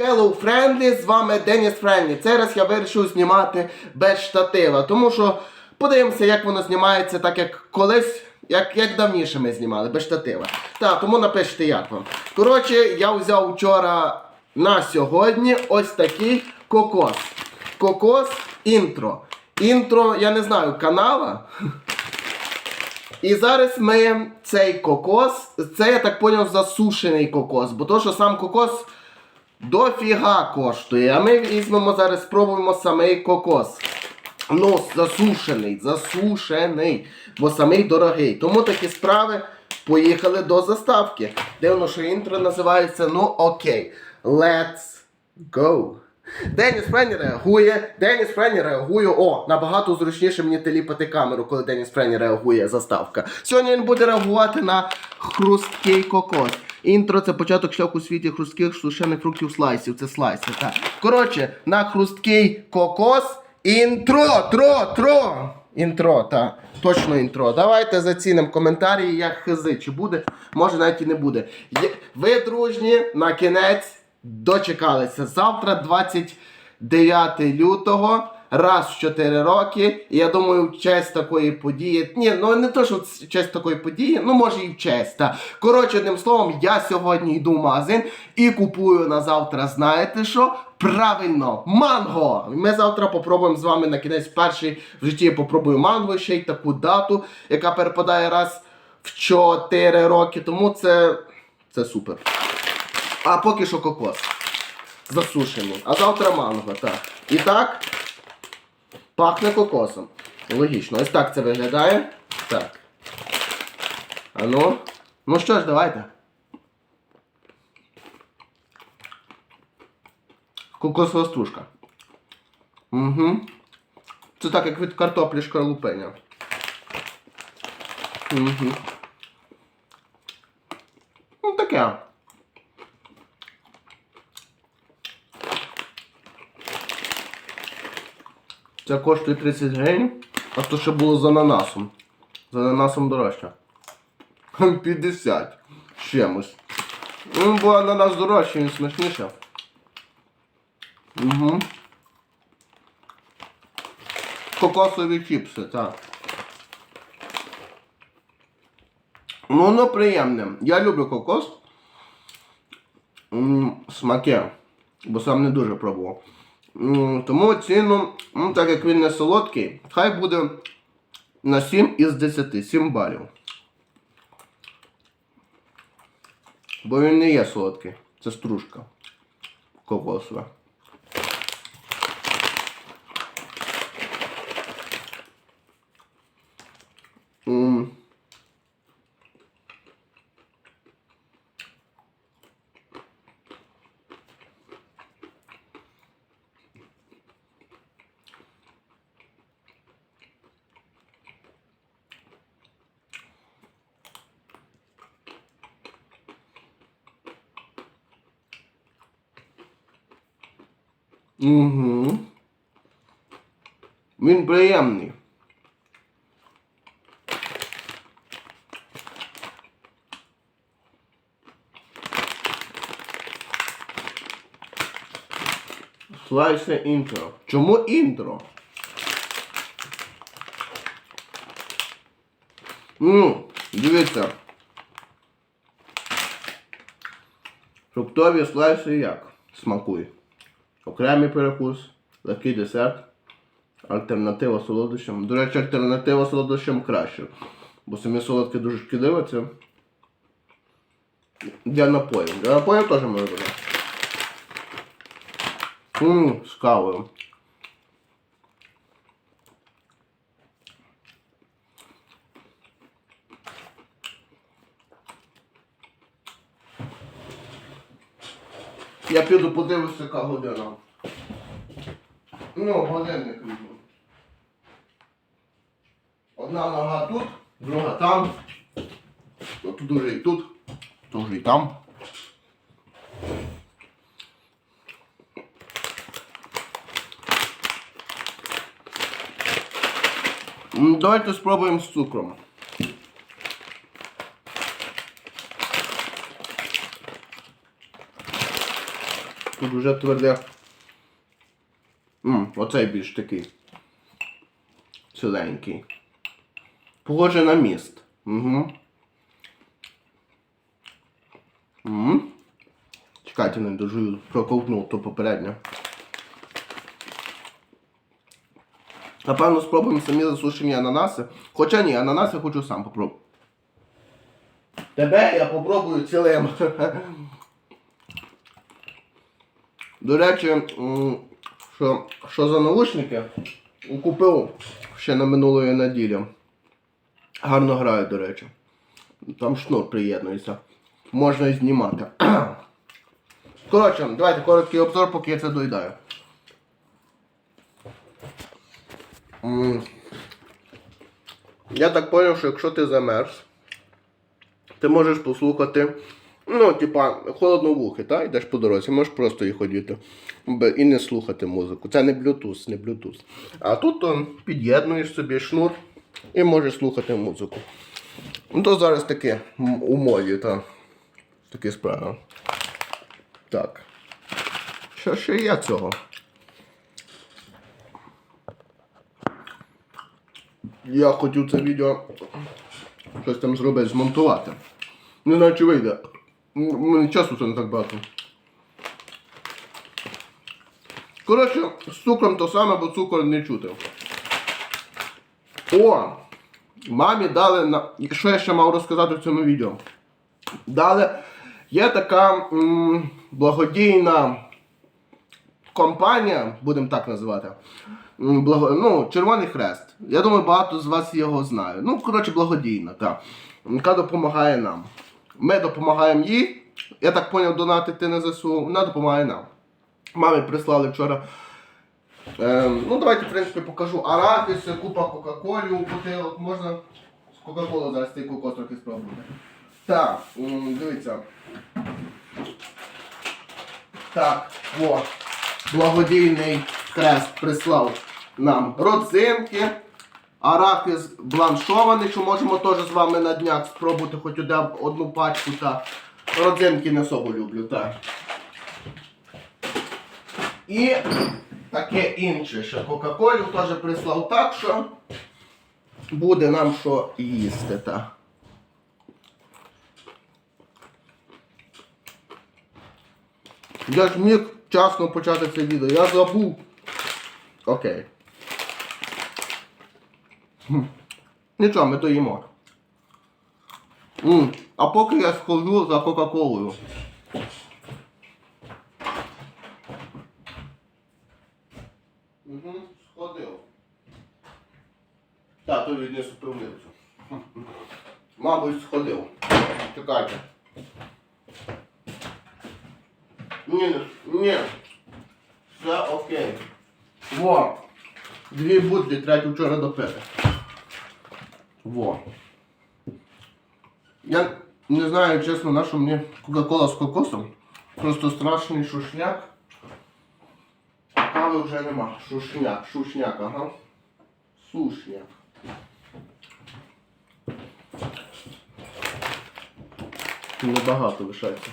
Hello Friendly, з вами Деніс Френлі. Цей раз я вирішив знімати без штатива, тому що подивимося, як воно знімається, так як колись, як, як давніше ми знімали, без штатива. Так, тому напишіть, як вам. Коротше, я взяв вчора на сьогодні ось такий кокос. Кокос інтро. Інтро, я не знаю, канала. І зараз ми цей кокос, це я так поняв засушений кокос, бо то, що сам кокос дофіга коштує. А ми візьмемо зараз, спробуємо самий кокос. Ну, засушений, засушений, бо самий дорогий. Тому такі справи поїхали до заставки. Дивно, що інтро називається Ну окей. Let's go. Деніс Френі реагує, Деніс Френі реагує. О, набагато зручніше мені теліпати камеру, коли Деніс Френі реагує заставка. Сьогодні він буде реагувати на хрусткий кокос. Інтро це початок шляху у світі хрустких сушених фруктів слайсів. Це слайси. Так. Коротше, на хрусткий кокос. Інтро, тро, тро. Інтро, так. Точно інтро. Давайте зацінимо коментарі, як хизи, чи буде, може навіть і не буде. Ви дружні на кінець дочекалися. Завтра 29 лютого. Раз в 4 роки, і я думаю, в честь такої події. Ні, ну не то, що в честь такої події, ну може і в честь. Та. Коротше, одним словом, я сьогодні йду в магазин і купую на завтра, знаєте що? Правильно, манго! Ми завтра попробуємо з вами на кінець перший в житті попробую манго, ще й таку дату, яка перепадає раз в 4 роки. Тому це, це супер. А поки що кокос. Засушений. А завтра манго, так. І так, пахне кокосом. Логічно. Ось так це виглядає. Так. А ну. Що ж, давайте. Кокосова стружка. Угу. Це так, як від картоплі шкарлупиня. Угу. Ну таке. Це коштує 30 гривень, а то ще було з ананасом. З ананасом дорожче. 50 з чимось. Ну, бо ананас дорожчий, він смачніше. Угу. Кокосові чіпси, так. Ну, воно приємне. Я люблю кокос. Смаке. Бо сам не дуже пробував. Тому ціну, ну, так як він не солодкий, хай буде на 7 із 10, 7 балів. Бо він не є солодкий. Це стружка кокосова. М. Угу. Він приємний. Слайсе інтро. Чому інтро? Ну, дивіться. Фруктові слайси як? Смакуй. Окремий перекус, легкий десерт, альтернатива солодощам. До речі, альтернатива солодощам краще. Бо самі солодкі дуже шкідливі, це для напоїв. Для напоїв теж може. Ммм, з кавою. Я піду подивлюся, яка година. Ну, годинник візьму. Одна нога тут, друга там. Ну, Тут уже і тут, тут вже і там. Давайте спробуємо з цукром. Тут вже тверде. М, оцей більш такий. Ціленький. Похоже на міст. Угу. Угу. Чекайте, не дожую, проковтнув то попередньо. Напевно, спробуємо самі засушені ананаси. Хоча ні, ананаси хочу сам попробувати. Тебе я попробую цілим. До речі, що, що за наушники купив ще на минулої неділі. Гарно грають, до речі. Там шнур приєднується. Можна і знімати. Коротше, давайте короткий обзор, поки я це доїдаю. Я так зрозумів, що якщо ти замерз, ти можеш послухати, ну, типа, холодновухи, так? Йдеш по дорозі, можеш просто їх ходити. І не слухати музику. Це не Bluetooth, не Bluetooth. А тут он, під'єднуєш собі шнур і можеш слухати музику. Ну то зараз таке у моді, та. Такі справи. Так. Що ще є цього? Я хотів це відео щось там зробити, змонтувати. Не знаю, чи вийде. Мені часу це не так багато. Коротше, з цукром то саме, бо цукор не чути. О! Мамі дали на. Що я ще мав розказати в цьому відео? Дали. Є така м, благодійна компанія, будемо так називати. Благо... Ну, Червоний Хрест. Я думаю, багато з вас його знає. Ну, коротше, благодійна, так. Яка допомагає нам. Ми допомагаємо їй. Я так зрозумів, донатити на ЗСУ, вона допомагає нам. Мамі прислали вчора. Ем, ну, давайте, в принципі, покажу арахіс, купа Кока-Колі у бутилок. Можна з Кока-Колу зараз цей кокос трохи спробувати. Так, дивіться. Так, о, благодійний хрест прислав нам родзинки, арахис бланшований, що можемо теж з вами на днях спробувати хоч одну пачку. Та родзинки не особо люблю, так. І таке інше, що Кока-Колю теж прислав так, що буде нам що їсти. так. Я ж міг вчасно почати це відео. Я забув. Окей. Нічого, ми то їмо. А поки я схожу за Кока-Колою. Угу, сходив. Так, то віднесу пивницю. Мабуть, сходив. Чекайте. Ні, ні. Все окей. Во. Дві бутлі третю вчора допити. Во. Я не знаю, чесно, на що мені Кока-Кола з кокосом. Просто страшний шушняк. Кави вже нема. Шушняк, шушняк, ага. Сушняк. Небагато лишається.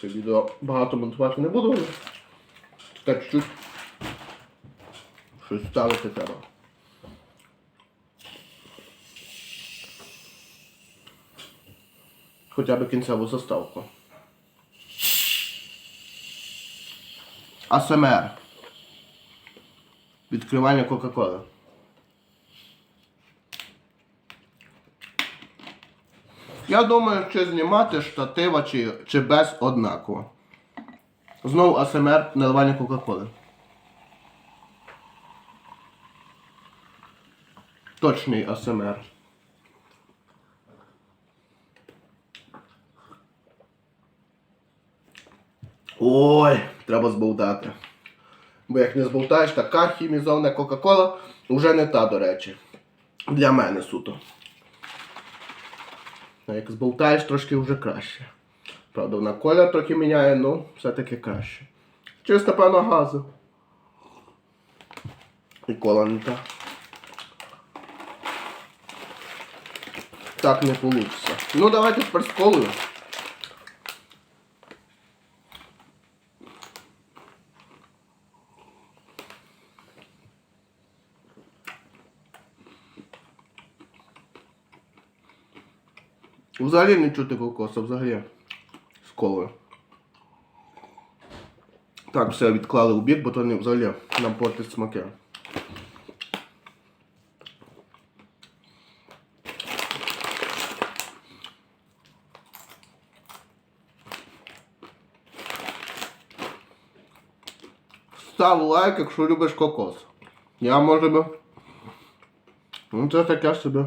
Це відео багато монтувати не буду. але Так чуть щось ставити треба. Хоча б кінцеву заставку. АСМР. Відкривання Кока-Коли. Я думаю, чи знімати штатива, чи, чи без однаково. Знову АСМР наливання Кока-Коли. Точний АСМР. Ой, треба збовтати. Бо як не збовтаєш, така хімізована Кока-Кола вже не та, до речі. Для мене суто. А як зболтаєш, трошки вже краще. Правда, вона колір трохи міняє, ну, все-таки краще. Через, напевно, газу. І кола не та. так не получится. Ну давайте теперь сколую. Взагалі не чути кокоса, взагалі сколою. Так, все відклали у бік, бо то не взагалі нам портить смаки. Став лайк, якщо любиш кокос. Я може би. Ну це таке собі.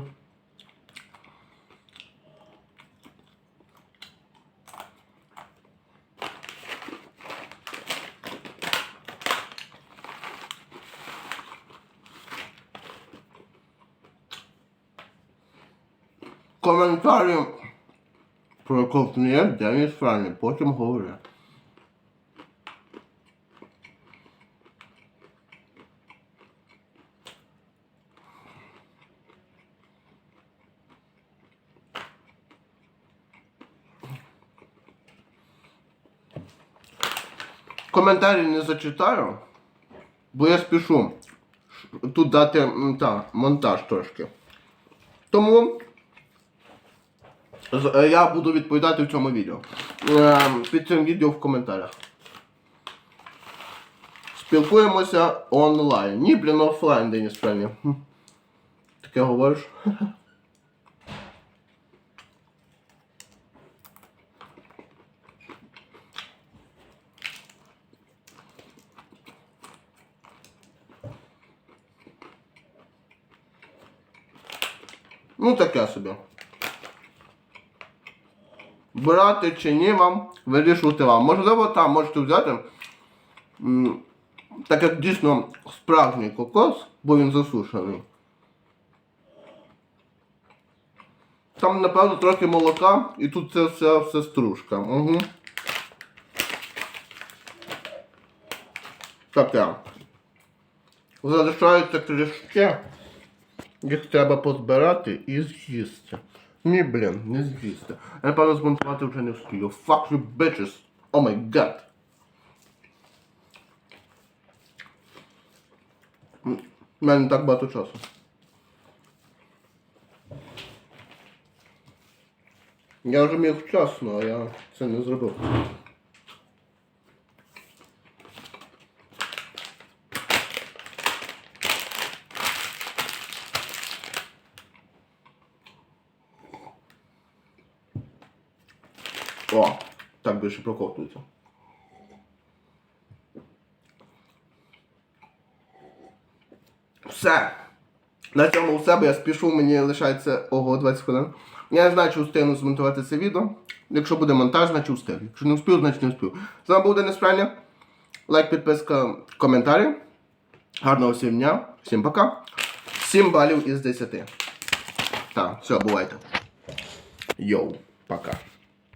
Коментарі про ковтне Деніс Франні, потім говорю. Коментарі не зачитаю, бо я спішу тут дати та, монтаж трошки. Тому е, я буду відповідати в цьому відео. Е, Під цим відео в коментарях. Спілкуємося онлайн. Ні, блін, офлайн, Деніс Френі. Таке говориш? Ну таке собі. Брати чи ні вам, вирішувати вам. Можливо, там можете взяти. Так як дійсно справжній кокос, бо він засушений. Там, напевно, трохи молока і тут це все, все стружка. Угу. Таке. Залишаються кліщі. Їх треба позбирати і з'їсти. Ні, блін, не з'їсти. Я напевно змонтувати вже не встигну. Fuck you bitches. О май гад. У мене не так багато часу. Я вже міг вчасно, а я це не зробив. О, так більше. Все. На цьому все, бо я спішу, мені лишається ого 20 хвилин. Я не знаю, чи встигну змонтувати це відео. Якщо буде монтаж, значить встиг. Якщо не встиг, значить не встиг. З вами був Денис. Лайк, підписка, коментарі. Гарного всім дня, всім пока. 7 балів із 10. Так, все, бувайте. Йоу, пока.